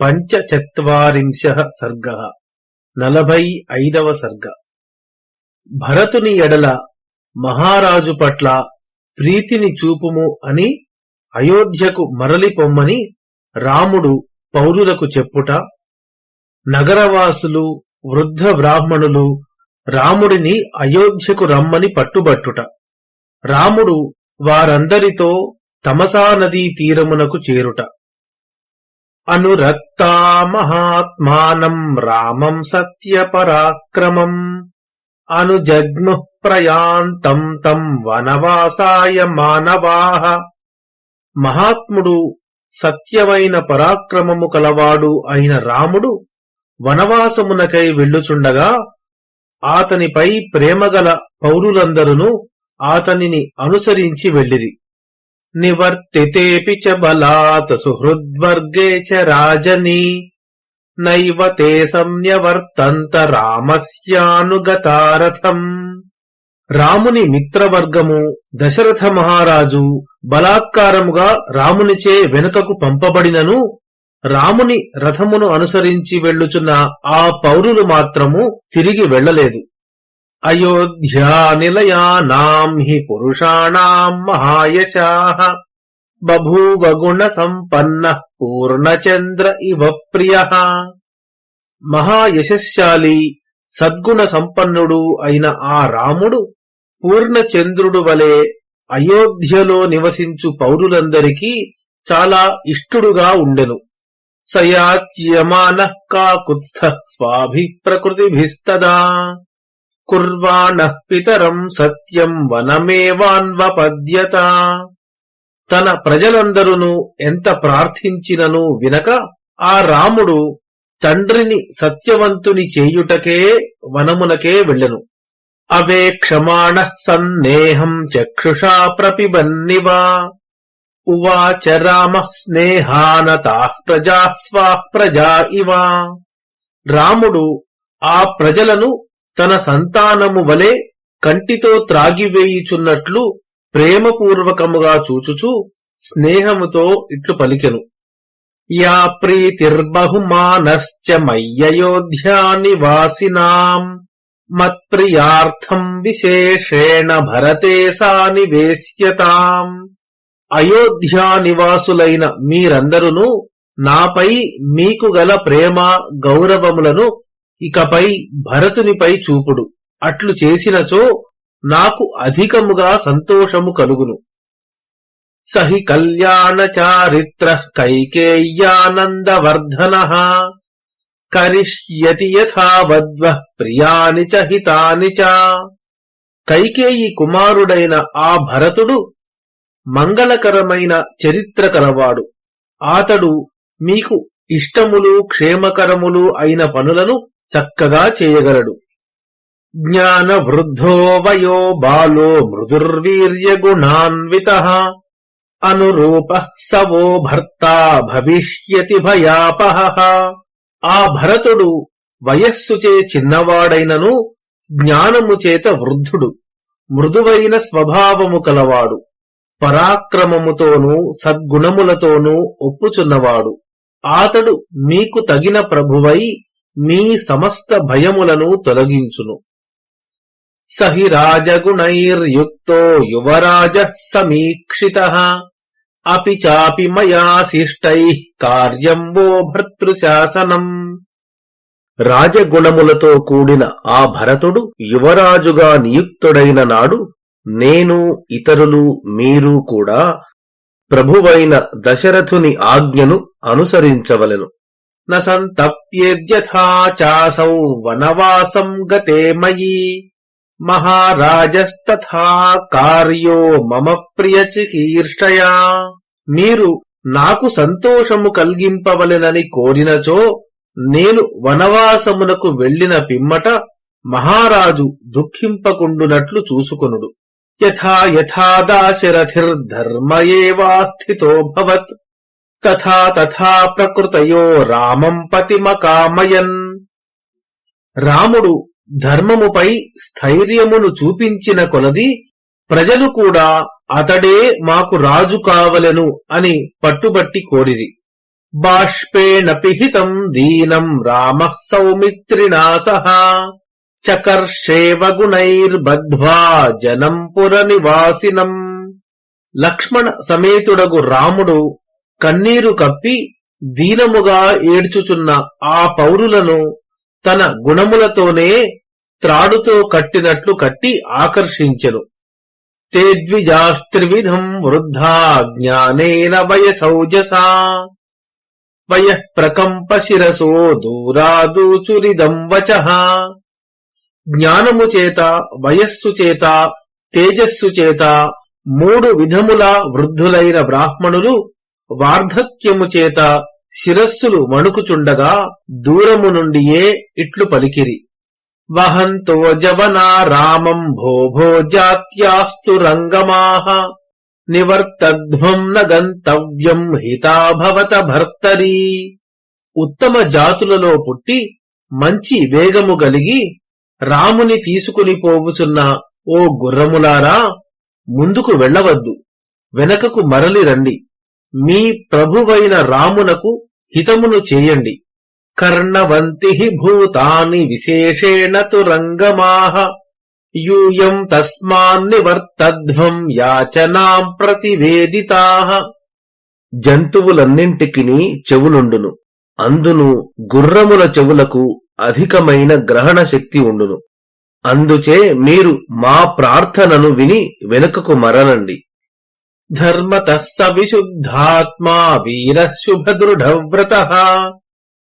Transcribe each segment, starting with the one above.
పంచచత్వారింశ సర్గ. నలభై ఐదవ సర్గ. భరతుని ఎడల మహారాజు పట్ల ప్రీతిని చూపుము అని అయోధ్యకు మరలి పొమ్మని రాముడు పౌరులకు చెప్పుట నగరవాసులు వృద్ధ బ్రాహ్మణులు రాముడిని అయోధ్యకు రమ్మని పట్టుబట్టుట. రాముడు వారందరితో తమసా నదీ తీరమునకు చేరుట. అనురక్తా మహాత్మానం రామం సత్యపరాక్రమం అనుజగ్ము ప్రయాంతం తం వనవాసాయ మానవాహ మహాత్ముడు సత్యమైన పరాక్రమము కలవాడు అయిన రాముడు వనవాసమునకై వెళ్ళుచుండగా ఆతనిపై ప్రేమగల పౌరులందరూ ఆతనిని అనుసరించి వెళ్ళిరి. నివర్తితేపి చ బలాత్ సుహృద్వర్గే చ రాజనీ నైవ తే సంన్యవర్తంత రామస్యానుగతారథం రాముని మిత్రవర్గము దశరథ మహారాజు బలాత్కారముగా రామునిచే వెనుకకు పంపబడినను రాముని రథమును అనుసరించి వెళ్ళుచున్న ఆ పౌరులు మాత్రము తిరిగి వెళ్ళలేదు. అయోధ్యానిలయానాం హి పురుషాణాం మహాయశాః బభూవ గుణ సంపన్న పూర్ణచంద్ర ఇవ ప్రియ మహాయశశాలి సద్గుణ సంపన్నుడు అయిన ఆ రాముడు పూర్ణచంద్రుడు వలె అయోధ్యలో నివసించు పౌరులందరికీ చాలా ఇష్టుడుగా ఉండెను। సయాచ్యమాన కాకుత్స్థ స్వాభి ప్రకృతిభిస్తదా కుర్వాణః పితరం సత్యం వనమేవాన్వపద్యత. తన ప్రజలందరూ ఎంత ప్రార్థించినను వినక ఆ రాముడు తండ్రిని సత్యవంతుని చేయుటకే వనమునకే వెళ్ళెను. అవేక్షమాణ సన్నేహం చక్షుషా ప్రపిబన్నివా. ఉవాచ రామ స్నేహానతా ప్రజా స్వాః ప్రజా ఇవా. రాముడు ఆ ప్రజలను తన సంతానము వలె కంటితో త్రాగివేయుచున్నట్లు ప్రేమపూర్వకముగా చూచుచు స్నేహముతో ఇట్లు పలికెను. యా ప్రీతిర్బహుమానశ్చ మయ్యయోధ్యా నివాసినాం. మత్ప్రియార్థం విశేషేణ భరతే సా నివేశ్యతాం. అయోధ్యా నివాసులైన మీరందరును నాపై మీకు గల ప్రేమ గౌరవములను ఇకపై భరతునిపై చూపుడు. అట్లు చేసినచో నాకు అధికముగా సంతోషము కలుగును. సహి కళ్యాణ చారిత్ర కైకేయ్యానందవర్ధన కరిష్యతి యథావద్వ ప్రియాని చ హితాని చ. కైకేయి కుమారుడైన ఆ భరతుడు మంగళకరమైన చరిత్ర కలవాడు. ఆతడు మీకు ఇష్టములు క్షేమకరములు అయిన పనులను చక్కగా చేయగలడు. జ్ఞాన వృద్ధో వయో బాలో మృదుర్వీర్యగుణాన్విత అనురూప సవో భర్త భవిష్యతి భయాపహ. ఆ భరతుడు వయస్సుచే చిన్నవాడైనను జ్ఞానము చేత వృద్ధుడు. మృదువైన స్వభావము కలవాడు. పరాక్రమముతోనూ సద్గుణములతోనూ ఒప్పుచున్నవాడు. ఆతడు మీకు తగిన ప్రభువై మీ సమస్త భయములను తొలగించును. సహి రాజగుణైర్యుక్తో యువరాజ సమీక్షిత. అపి చాపి మయాశిష్టై కార్యం వో భర్తృశాసనం. రాజగుణములతో కూడిన ఆ భరతుడు యువరాజుగా నియుక్తుడైన నాడు నేను ఇతరులు మీరు కూడా ప్రభువైన దశరథుని ఆజ్ఞను అనుసరించవలెను. న సంతప్యేద్యథా చాసౌ వనవాసం గతే మయి మహారాజస్తథా కార్యో మమ ప్రియ చికీర్షయా మీరు నాకు సంతోషము కలిగింపవలెనని కోరినచో నేను వనవాసమునకు వెళ్ళిన పిమ్మట మహారాజు దుఃఖింపకుండునట్లు చూసుకొనుడు. యథా యథా దాశరథిర్ధర్మ ఏవాస్థితో భవత్. తథా తథా ప్రకృతయో రామం పతిమకామయన్. రాముడు ధర్మముపై స్థైర్యమును చూపించిన కొలది ప్రజలు కూడా అతడే మాకు రాజు కావలెను అని పట్టుబట్టి కోరిరి. బాష్పేణ పిహితం దీనం రామ సౌమిత్రిణా సహా చకర్షేవ గుణైర్బద్ధ్వా జనం పురనివాసినం లక్ష్మణ సమేతుడగు రాముడు కన్నీరు కప్పి దీనముగా ఏడ్చుచున్న ఆ పౌరులను తన గుణములతోనే త్రాడుతో కట్టినట్లు కట్టి ఆకర్షించెను. తేద్విజాస్త్రివిధం వృద్ధా జ్ఞానేన వయసౌజసా. వయ ప్రకంప శిరసో దూరాదూచురిదం వచ. జ్ఞానము చేత వయస్సు చేత తేజస్సు చేత మూడు విధముల వృద్ధులైన బ్రాహ్మణులు వార్ధక్యము చేత శిరస్సులు మణుకుచుండగా దూరము నుండియే ఇట్లు పలికిరి. వహంతో జవనా రామం భోభో జాత్యాస్తు రంగమాహ. నివర్తధ్వం న గంతవ్యం హితాభవత భర్తరీ. ఉత్తమ జాతులలో పుట్టి మంచి వేగము గలిగి రాముని తీసుకుని పోవుచున్న ఓ గుర్రములారా ముందుకు వెళ్ళవద్దు. వెనకకు మరలి రండి. మీ ప్రభువైన రామునకు హితమును చేయండి. కర్ణవంతి భూతాని విశేషేణ తు రంగమాహ యూయం తస్మాన్నివర్తధ్వం యాచనాం ప్రతివేదితా. జంతువులన్నింటికి చెవులుండును అందును గుర్రముల చెవులకు అధికమైన గ్రహణ శక్తి ఉండును. అందుచే మీరు మా ప్రార్థనను విని వెనుకకు మరలండి. ధర్మత స విశుద్ధాత్మా వీర శుభదృఢవ్రత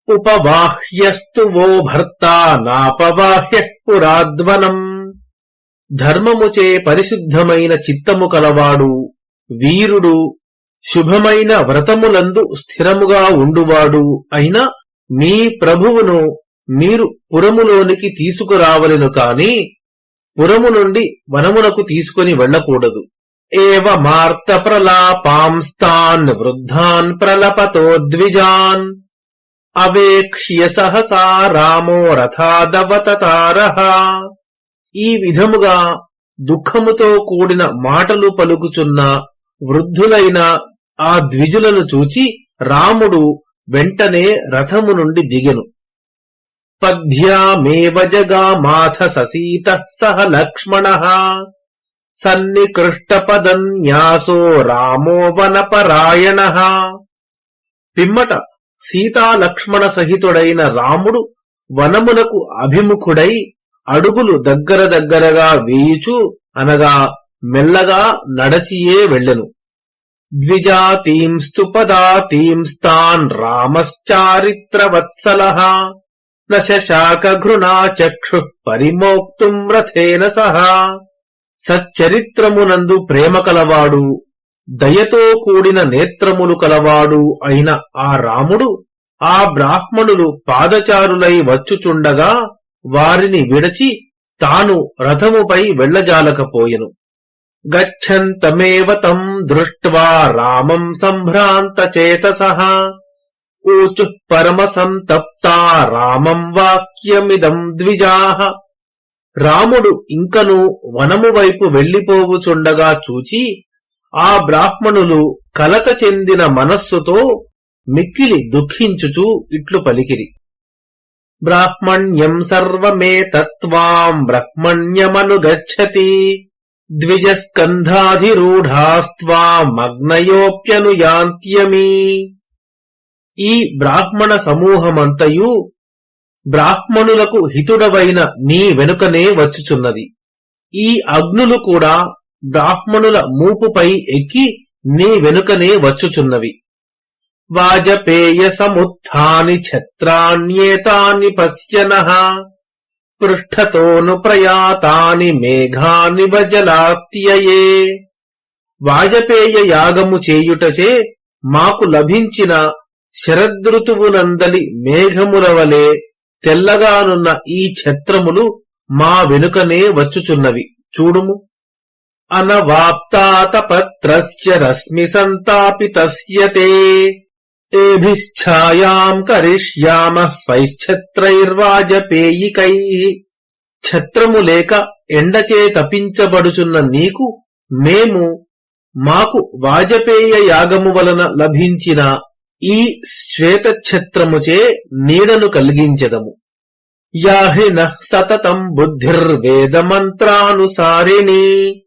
ఉపవాహ్యస్తు వో భర్త నాపవాహ్య పురాద్వనం ధర్మముచే పరిశుద్ధమైన చిత్తము కలవాడు వీరుడు శుభమైన వ్రతములందు స్థిరముగా ఉండువాడు। అయిన మీ ప్రభువును మీరు పురములోనికి తీసుకురావలెను కాని పురము నుండి వనమునకు తీసుకుని వెళ్ళకూడదు ఏవ మార్త ప్రలాపాంస్తాన్ వృద్ధాన్ ప్రలపతో ద్విజాన్ అవేక్ష్య సహసా రామో రథాదవతారహ ఈ విధముగా దుఃఖముతో కూడిన మాటలు పలుకుచున్న వృద్ధులైన ఆ ద్విజులను చూచి రాముడు వెంటనే రథము నుండి దిగెను. పద్భ్యామేవ జగామాథ ససీత సహ లక్ష్మణ। సన్నికృష్టపదన్యాసో రామో వనపరాయణ. పిమ్మట సీతాలక్ష్మణ సహితుడైన రాముడు వనమునకు అభిముఖుడై అడుగులు దగ్గర దగ్గరగా వేయుచు అనగా మెల్లగా నడచియే వెళ్ళెను. ద్విజాతీంస్తు పదాతీంస్తాన్ రామశ్చారిత్రవత్సల. నశాకఘృణా చక్షు పరిమోక్తుం రథేన సహా. సచ్చరిత్రమునందు ప్రేమ కలవాడు దయతో కూడిన నేత్రములు కలవాడు అయిన ఆ రాముడు ఆ బ్రాహ్మణులు పాదచారులై వచ్చుచుండగా వారిని విడచి తాను రథముపై వెళ్ళజాలకపోయెను గచ్చంతమేవ తం దృష్ట్వా రామం సంభ్రాంత చేతసః ఊచు పరమ సంతప్తా రామం వాక్యమిదం ద్విజాహ రాముడు ఇంకను వనము వైపు వెళ్ళిపోవుచుండగా చూచి ఆ బ్రాహ్మణులు కలత చెందిన మనస్సుతో మిక్కిలి దుఃఖించుచు ఇట్లు పలికిరి. బ్రాహ్మణ్యం సర్వమే తత్వాం బ్రహ్మణ్యమనుగచ్చతి ద్విజస్కంధాధిరూఢాస్త్వామగ్నయోప్యనుయాంత్యమీ ఈ బ్రాహ్మణ సమూహమంతయు బ్రాహ్మణులకు హితుడవైన నీ వెనుకనే వచ్చుచున్నది. ఈ అగ్నులు కూడా బ్రాహ్మణుల మూపుపై ఎక్కి నీ వెనుకనే వచ్చుచున్నవి. వాజపేయ సముత్థాని ఛత్రాణ్యేతాని పశ్యన పృష్ఠతోను ప్రయాతాని మేఘాని వజలాత్యయే. వాజపేయ యాగము చేయుటచే మాకు లభించిన శరదృతువునందలి మేఘముల వలె తెల్లగానున్న ఈ ఛత్రములు మా వెనుకనే వచ్చుచున్నవి. చూడుము. అనవాప్తాతపత్రస్య రశ్మి సంతాపితస్య తే కరిష్యామ స్వైఛత్రైర్వాజపేయికై ఛత్రము లేక ఎండచే తపించబడుచున్న నీకు మేము మాకు వాజపేయ యాగము వలన లభించిన ఈ శ్వేతఛత్రముచే నీడను కలిగించెదము. యాహిన సతతం బుద్ధిర్వేదమంత్రానుసారిణి.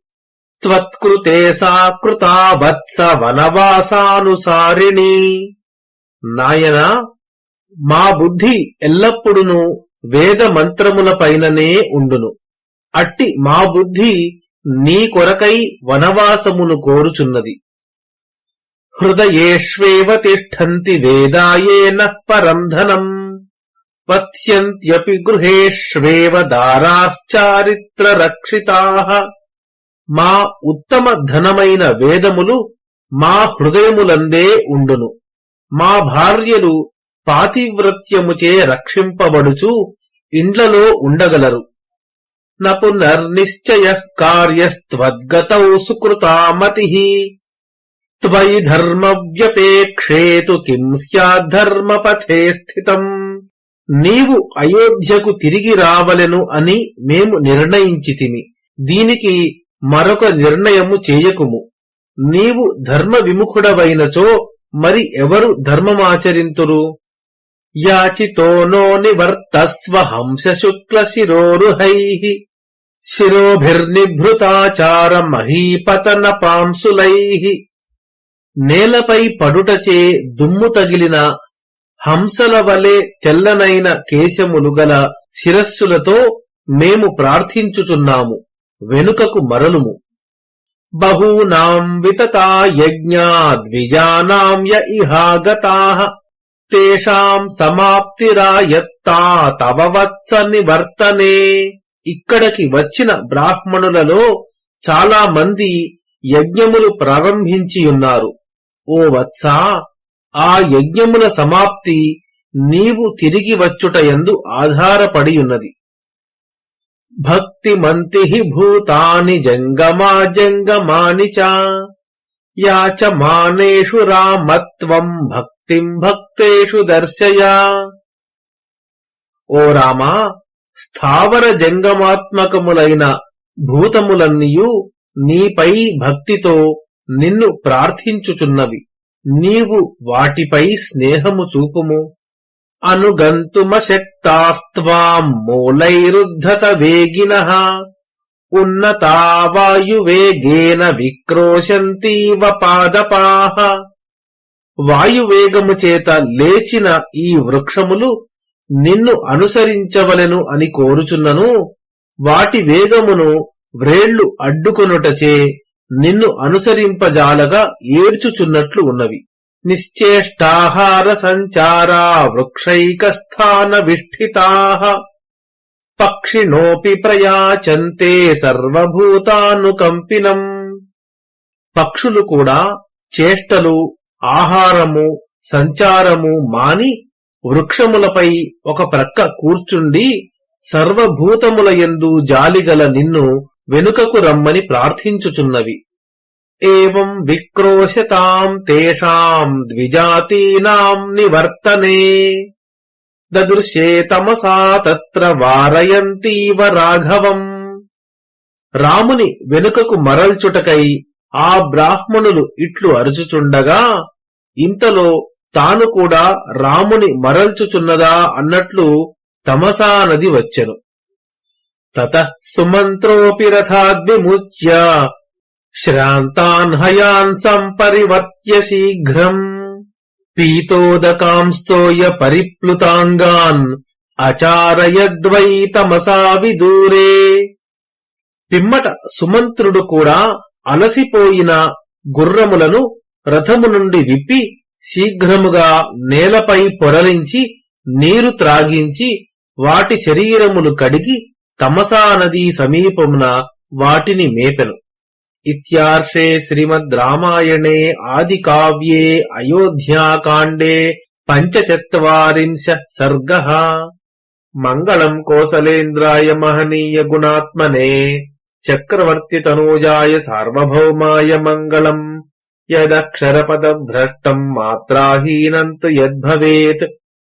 త్వత్కృతే సాకృతా వత్స వనవాసానుసారిణి నాయనా మా బుద్ధి ఎల్లప్పుడును వేద మంత్రముల పైననే ఉండును. అట్టి మా బుద్ధి నీ కొరకై వనవాసమును కోరుచున్నది. హృదయేష్వేవ తిష్టంతి వేదాయేన పరం ధనం. పత్స్యంత్యపి గృహేష్వేవ దారాశ్చారిత్ర రక్షితా మా ఉత్తమ ధనమైన వేదములు మా హృదయములందే ఉండును. మా భార్యలు పాతివ్రత్యముచే రక్షింపబడుచు ఇండ్లలో ఉండగలరు. నపునర్నిశ్చయ కార్యస్త్వద్గతౌ సుకృతామతి. త్వయి ధర్మవ్యపేక్షేతు కిం స్యాద్ధర్మపథే స్థితం నీవు అయోధ్యకు తిరిగి రావలెను అని మేము నిర్ణయించితిమి. దీనికి మరొక నిర్ణయము చేయకుము. నీవు ధర్మ విముఖుడవైనచో మరి ఎవరు ధర్మమాచరింతురు? యాచితో నో నివర్తస్వ హంస శుక్ల శిరోరుహై శిరోభిర్నిభృతాచార మహీపతన పాంసులై నేలపై పడుటచే దుమ్ము తగిలిన హంసల వలె తెల్లనైన కేశములు గల శిరస్సులతో మేము ప్రార్థించుచున్నాము వెనుకకు మరలుము. బహూనాం వితతా య ఇహాగతా తేషాం సమాప్తిరాయత్తా తవ వత్స నివర్తనే. ఇక్కడికి వచ్చిన బ్రాహ్మణులలో చాలా మంది యజ్ఞములు ప్రారంభించియున్నారు ఓ వత్సా ఆ యజ్ఞముల సమాప్తి నీవు తిరిగి వచ్చుటయందు ఆధారపడియున్నది. భక్తిమంతి భూతాని జంగమా జంగమాని చ యాచమానేషు రామత్వం భక్తిం భక్తేషు దర్శయా. ఓ రామా స్థావర జంగమాత్మకములైన భూతములన్నీయు నీపై భక్తితో నిన్ను ప్రార్థించుచున్నవి. నీవు వాటిపై స్నేహము చూపుము. అనుగంతుమశక్తాస్త్వాం మూలైరుద్ధత వేగిన. ఉన్నతా వాయువేగేన విక్రోశంతీవ పాదపాహ వాయువేగము చేత లేచిన ఈ వృక్షములు నిన్ను అనుసరించవలెను అని కోరుచున్నను. వాటి వేగమును వ్రేళ్ళు అడ్డుకొనుటచే నిన్ను అనుసరింపజాలగా ఏడ్చుచున్నట్లు ఉన్నవి. నిశ్చేష్టాహార సంచారా వృక్షైకస్థాన విష్ఠితా. పక్షిణోపి ప్రయాచంతే సర్వభూతానుకంపినం పక్షులు కూడా చేష్టలు ఆహారము సంచారము మాని వృక్షములపై ఒక ప్రక్క కూర్చుండి సర్వభూతముల యందు జాలిగల నిన్ను వెనుకకు రమ్మని ప్రార్థించుచున్నవి. ఏం విక్రోశతాం తేషాం ద్విజాతీనాం నివర్తనే. దదృశ్యే తమసా తత్ర వారయంతీవ రాఘవం. రాముని వెనుకకు మరల్చుటకై ఆ బ్రాహ్మణులు ఇట్లు అరుచుచుండగా ఇంతలో తాను కూడా రాముని మరల్చుచున్నదా అన్నట్లు తమసా నది వచ్చెను. తత సుమంత్రోపి రథాద్విముచ్య శ్రాంతాన్ హయాన్ సంపరివర్త్య శీఘ్రం పీతోదకాంస్తోయ పరిప్లుతాంగాన్ అచారయద్వైతమసా విదూరే పిమ్మట సుమంత్రుడు కూడా అలసిపోయిన గుర్రములను రథము నుండి విప్పి శీఘ్రముగా నేలపై పొరలించి నీరు త్రాగించి వాటి శరీరములు కడిగి తమసా నదీ సమీపమున వాటిని మేపెను. ఇత్యార్షే శ్రీమద్ రామాయణే ఆది కావ్యే అయోధ్యాకాండే పంచచత్వరింశ సర్గ. మంగళం కోసలేంద్రాయ మహనీయ గుణాత్మనే చక్రవర్తి తనూజాయ సార్వభౌమాయ మంగళం. యదక్షరపదభ్రష్టం మాత్రాహీనంతు యద్భవేత్.